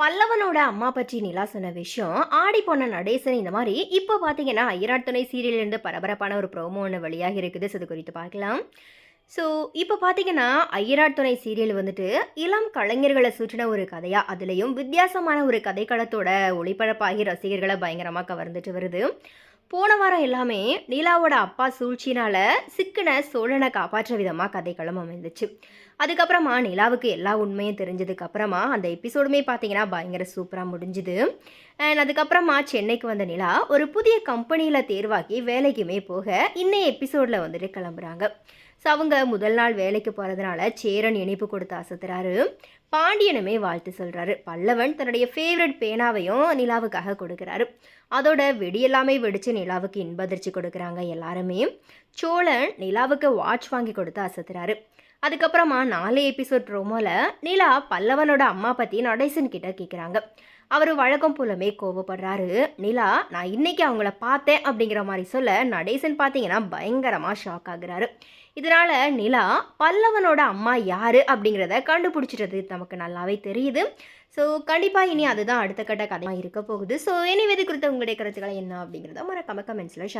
பல்லவனோட அம்மா பற்றி நிலா சொன்ன விஷயம் ஆடி போன நடேசன் இந்த மாதிரி இப்போ பார்த்தீங்கன்னா ஐயராட் துணை சீரியல்லேருந்து பரபரப்பான ஒரு ப்ரோமோ ஒன்று வழியாக இருக்குது. ஸோ இது குறித்து பார்க்கலாம். ஸோ இப்போ பார்த்தீங்கன்னா ஐயராட் துணை சீரியல் வந்துட்டு இளம் கலைஞர்களை சுற்றின ஒரு கதையாக அதுலேயும் வித்தியாசமான ஒரு கதைக்களத்தோட ஒளிபரப்பாகி ரசிகர்களை பயங்கரமாக கவர்ந்துட்டு வருது. போன வாரம் எல்லாமே நிலாவோட அப்பா சூழ்ச்சினால சிக்கின சோழனை காப்பாற்ற விதமாக கதைக்களம் அமைந்துச்சு. அதுக்கப்புறமா நிலாவுக்கு எல்லா உண்மையும் தெரிஞ்சதுக்கு அப்புறமா அந்த எபிசோடுமே பார்த்தீங்கன்னா பயங்கர சூப்பராக முடிஞ்சுது. அண்ட் அதுக்கப்புறமா சென்னைக்கு வந்த நிலா ஒரு புதிய கம்பெனியில் தேர்வாக்கி வேலைக்குமே போக இன்னைய எபிசோடில் வந்துட்டு கிளம்புறாங்க. ஸோ அவங்க முதல் நாள் வேலைக்கு போகிறதுனால சேரன் இனிப்பு கொடுத்து அசத்துறாரு. பாண்டியனுமே வாழ்த்து சொல்கிறாரு பல்லவன் தன்னுடைய ஃபேவரட் பேனாவையும் நிலாவுக்காக கொடுக்குறாரு. அதோட வெடியெல்லாமே வெடித்து நிலாவுக்கு இன்பதிர்ச்சி கொடுக்குறாங்க எல்லாருமே. சோழன் நிலாவுக்கு வாட்ச் வாங்கி கொடுத்து அசத்துறாரு. அதுக்கப்புறமா நாலு எபிசோட் ப்ரோமோல நிலா பல்லவனோட அம்மா பற்றி நடேசன் கிட்ட கேட்குறாங்க அவர் வழக்கம் போலமே கோவப்படுறாரு. நிலா நான் இன்னைக்கு அவங்கள பார்த்தேன் அப்படிங்கிற மாதிரி சொல்ல நடேசன் பார்த்தீங்கன்னா பயங்கரமாக ஷாக் ஆகுறாரு. இதனால நிலா பல்லவனோட அம்மா யாரு? அப்படிங்கிறத கண்டுபிடிச்சிட்டது நமக்கு நல்லாவே தெரியுது. ஸோ கண்டிப்பாக இனி அதுதான் அடுத்த கட்ட கதையாக இருக்க போகுது. ஸோ இனி வெது குறித்த உங்களுடைய கருத்துக்களை என்ன அப்படிங்கிறத மறக்காம கமெண்ட்ஸில் ஷேர்